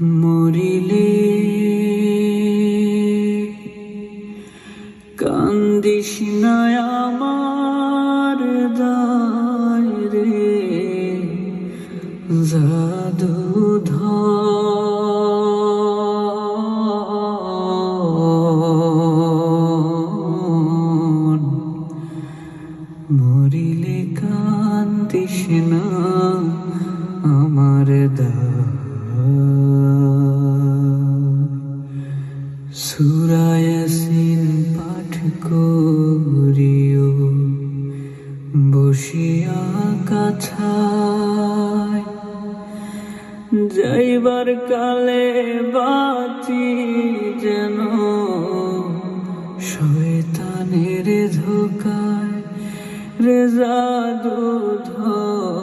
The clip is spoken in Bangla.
মরিলে। কান্দিস আমার দায় রে জাদু মরিলে কান্দিস আমার সুরায়াসিন পাঠ করিও বসিয়া কাছায়। যাইবার কালে বাতি যেন শয়তানের ধোকায় রে জাদু ধর।